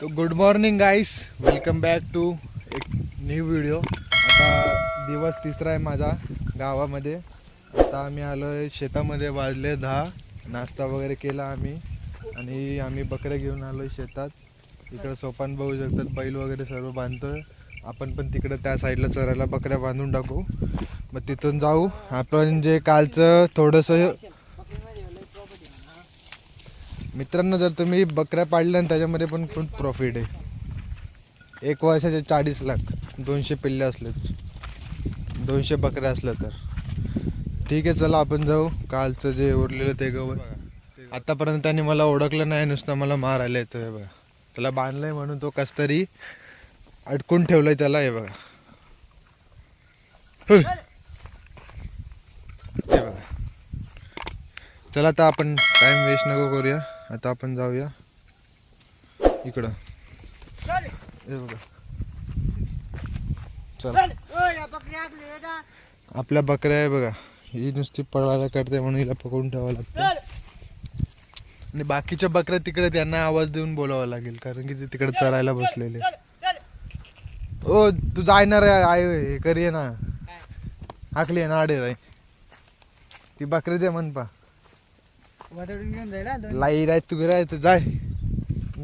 तो good morning guys welcome back to एक new video आता दिवस तिसरा आहे माझा गावामध्ये. आता आम्ही आलो आहे शेतामध्ये वाजले दहा. नाश्ता वगैरे केला आम्ही. आणि आम्ही बकऱ्या घेऊन आलो आहे शेतात. इकडं सोपान बघू शकतात बैल वगैरे सर्व बांधतोय. आपण पण तिकडं त्या साईडला चरायला बकऱ्या बांधून टाकू. मग तिथून जाऊ. आपण जे म्हणजे कालचं थोडंसं मित्रांनो जर तुम्ही बकऱ्या पाळल्या ना त्याच्यामध्ये पण खूप प्रॉफिट आहे. एक वर्षाचे चाळीस लाख दोनशे पिल्ले असले दोनशे बकऱ्या असल्या तर. ठीक आहे चला आपण जाऊ. कालचं जे उरलेलं ते गवत. आतापर्यंत त्याने मला ओळखलं नाही नुसतं मला मारायला येतो हे बघा. त्याला बांधलंय म्हणून तो कस तरी अडकून ठेवलंय त्याला हे बघा. हे. बघा. चला आता आपण टाइम वेस्ट नको करूया. आता आपण जाऊया. इकडं. हे चला. आपल्या बकऱ्या आहे बघा. ही नुसती पळवायला करते म्हणून हिला पकडून ठेवावं लागतं. आणि बाकीच्या बकऱ्या तिकडे त्यांना आवाज देऊन बोलावं लागेल कारण की ते तिकडे चरायला बसलेले. ओ तू जायणार आहे हे करी ना. हाकली आहे ना आडे राय ती बकरी दे म्हण पा. घेऊन जायला दोन लाई राय तू राय तू जाय.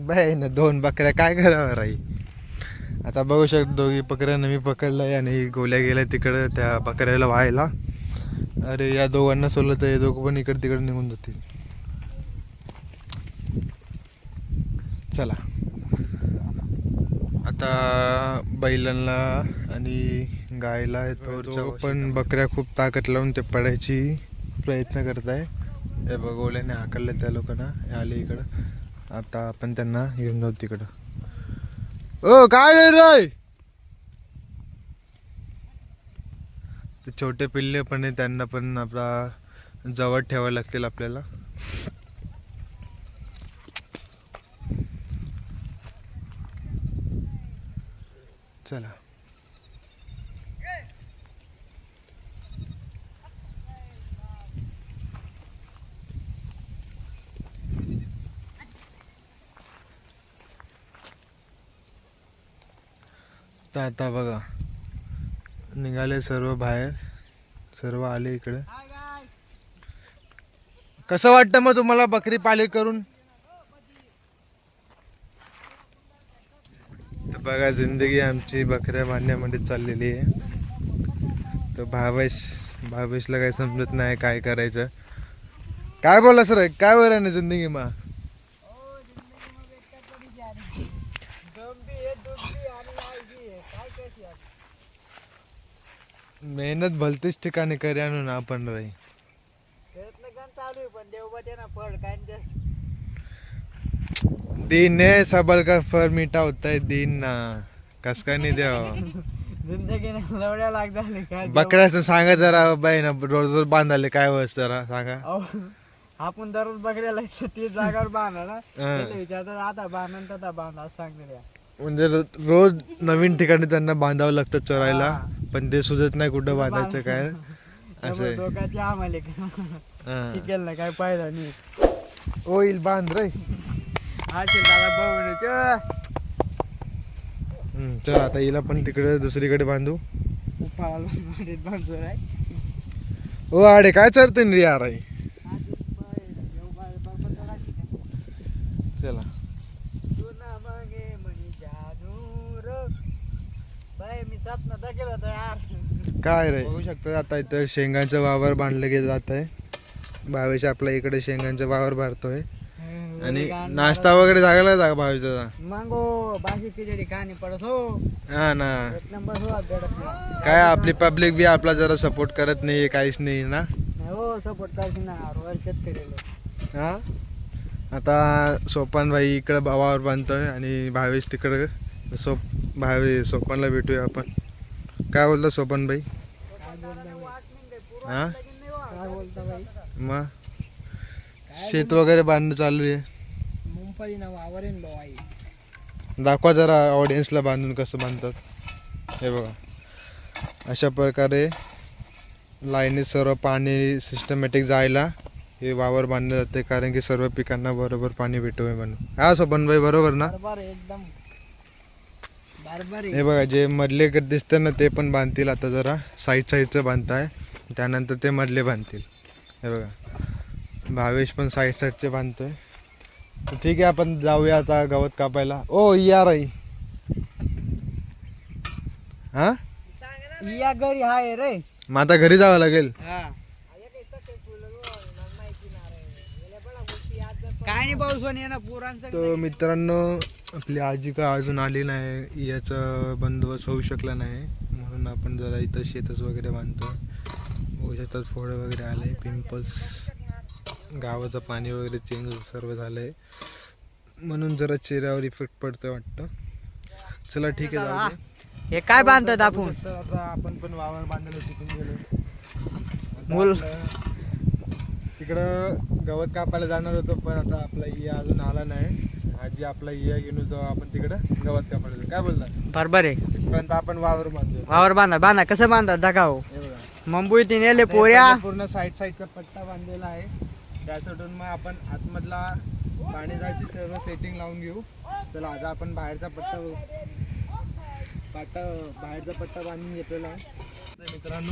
बाय ना दोन बकऱ्या काय करावं राई? आता बघू शकतो दोघी बकऱ्यांना मी पकडलंय आणि गोल्या गेल्या तिकडं त्या बकऱ्याला व्हायला. अरे या दोघांना सोडलं तर हे दोघं पण इकडे तिकडे निघून जातील. चला. आता बैलांना आणि गायला तो पण बकऱ्या खूप ताकद लावून ते पडायची प्रयत्न करत आहे हे बघ ओल्याने हाकलले त्या लोकांना हे आले इकडं. आता आपण त्यांना घेऊन जाऊ तिकडं. ओ काय रे ते छोटे पिल्ले पण आहे त्यांना पण आपला जवळ ठेवावे लागतील आपल्याला. चला. तर आता बघा. निघाले सर्व बाहेर. सर्व आले इकडे. कसं वाटतं मग तुम्हाला बकरी पाले करून? तर बघा जिंदगी आमची बकऱ्या बांधण्यामध्ये चाललेली आहे. तर भावेश भावेशला काही समजत नाही काय करायचं. काय बोला सर? काय बरं ना जिंदगी मा? मेहनत भलतीच ठिकाणी करी आणून आपण राही प्रयत्न चालू आहे पण देव बा ना फळ काय न ते. दिन है सबल का फर मीठा होता है दिन ना कस काय नाही द्यावं जिंदगीने लवड्या लागतात काय देव- बकऱ्याच सांगा जरा बाई ना रोज रोज बांधाले काय होस जरा सांगा अहो, आपण दररोज बघायला ती जागावर बांधा ना हा. त्याला विचारतात आता बांधा न तथा बांधा असं सांगते त्या. म्हणजे रो- रोज नवीन ठिकाणी त्यांना बांधावं लागतं चरायला. पण ते सुचत नाही कुठं बांधायचं काय. असं त्यामुळे आहे. डोक्याचे आम्हाला हा. शिकेल ना काय पाहिलं नाही. होईल बांध रे. आशील दादा भाऊ हम्म, चल आता हिला पण तिकडे दुसरीकडे बांधू. बांधतो रे ओ आडे काय चरते रे यार आई चला तुना मागे म्हणी जानूर बाय मी होता यार. काय रे? बघू शकता आता इथं शेंगांचं वावर बांधलं गेलं जात आहे भावेश आपल्या इकडे शेंगांचं वावर भरतोय. आणि नाश्ता वगैरे झाला जागा भावेचा मांगो बाकी खिचडी कहाणी पडत हो. हा ना. हो काय आपली पब्लिक बी आपला जरा सपोर्ट करत नाही काहीच नाही ना? हो सपोर्ट करते ना रॉयल शेतकरी हा? आता सोपान भाई इकडं वावर बांधतोय आणि भावेश तिकडं. सोप भावे सोपानला भेटूया आपण. काय बोलता सोपान भाई हा? काय बोलता बाई मग शेत वगैरे बांधणं चालू आहे. मुंबई ना वावरेन भाऊ आई. दाखवा जरा ऑडियन्सला बांधून कसं बांधतात. हे बघा. अशा प्रकारे लाईनीत सर्व पाणी सिस्टमॅटिक जायला हे वावर बांधलं जाते कारण की सर्व पिकांना बरोबर पाणी भेटू म्हणून. हा सोबन भाई बरोबर ना? बरोबर एकदम. हे बघा जे मधले ग- दिसतं ना ते पण बांधतील आता जरा. साईड साईडचं बांधताय. त्यानंतर ते मधले बांधतील. हे बघा. भावेश पण साईड साईडचे बांधतोय. तर ठीक आहे आपण जाऊया आता गवत कापायला. ओ या राई. हा? या घरी हाय रे. मग आता घरी जावं लागेल? काय नाही पाऊस पण येणार पोरांचं तर मित्रांनो आपली आजी का अजून आली नाही याचा बंदोबस्त होऊ शकला नाही. म्हणून आपण जरा इथं शेतच वगैरे बांधतो. शेतात फोड वगैरे आले पिंपल्स गावाचं पाणी वगैरे चेंज सर्व झालंय. म्हणून जरा चेहऱ्यावर इफेक्ट पडतोय वाटतं. चला ठीक आहे. हे काय बांधतात आपण? आपण पण वावर बांधायला शिकून गेलो. मूल- तिकडं गवत कापायला जाणार होतो पण आता आपला इया अजून आला नाही. आजी आपला इया घेऊन जाऊ आपण तिकडं गवत कापायला जाऊ. काय बोलता बरोबर आहे. तिथपर्यंत आपण वावर बांधतो वावर बांधा बांधा. कसं बांधतात दाखव. हे बघा. मुंबई ते नेले पोऱ्या. पूर्ण साईड साईडचा पट्टा बांधलेला आहे. त्या सोडून मग आपण आतमधला पाणी जायची सर्व सेटिंग लावून घेऊ. चला आता आपण बाहेरचा पट्टा पट्टा बाहेरचा पट्टा बांधून घेतलेला आहे.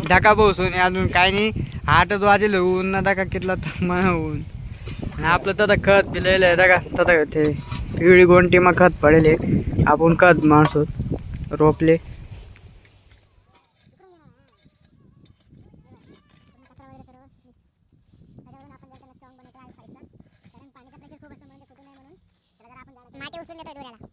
धका पाऊसून अजून काय नाही. आठच वाजेल ऊन ना धका कितला थांबा ऊन. आणि आपलं तर खत पिलेलं आहे धका तर ते पिवळी गोंटी मग खत पडेल आपण खत माणसो रोपले. माती उचलून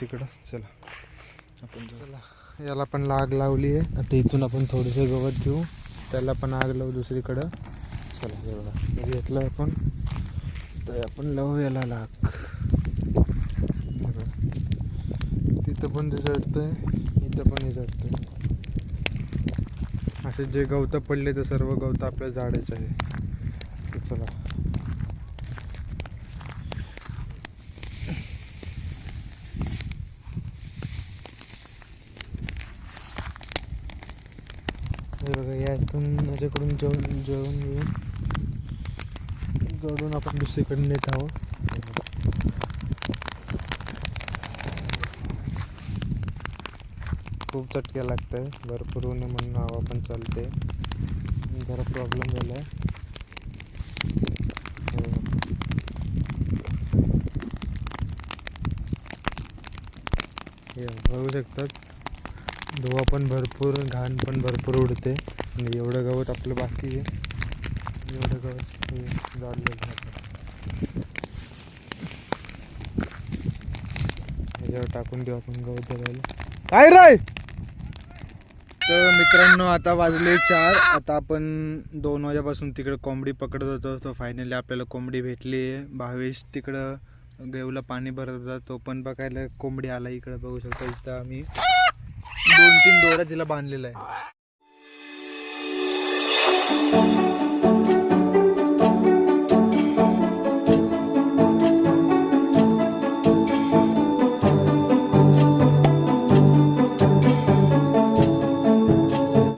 तिकडं. चला. आपण चला. याला पण लाग लावली आहे. आता इथून आपण थोडेसे गवत घेऊ. त्याला पण आग लावू दुसरीकडं. चला एवढा घेतलं आपण. तर आपण लावू याला लाग. तिथं पण ते चढतंय इथं पण हे चढतंय असे जे गवत पडले ते सर्व गवत आपल्या झाडाचे आहे. चला. हे बघा यातून माझ्याकडून जेवण जेवण घेऊन जोडून आपण दुसरीकडे नेत आहोत. खूप चटक्या लागत आहे भरपूर ऊन म्हणून हवा पण चालते. जरा प्रॉब्लेम झाला आहे बघू शकतात. धुवा पण भरपूर घाण पण भरपूर उडते. आणि एवढं गवत आपलं बाकी आहे. एवढं गवत हे जाडलं ह्याच्यावर टाकून देऊ आपण गवत जगायला काय राय तर मित्रांनो आता वाजले चार. आता आपण दोन वाजेपासून तिकडं कोंबडी पकडत होतो. तो फायनली आपल्याला कोंबडी भेटली. आहे भावेश तिकडं गेवला पाणी भरत होता. तो पण बघायला कोंबडी आला इकडं. बघू शकतो इथं आम्ही. दोन तीन दोऱ्या तिला बांधलेला आहे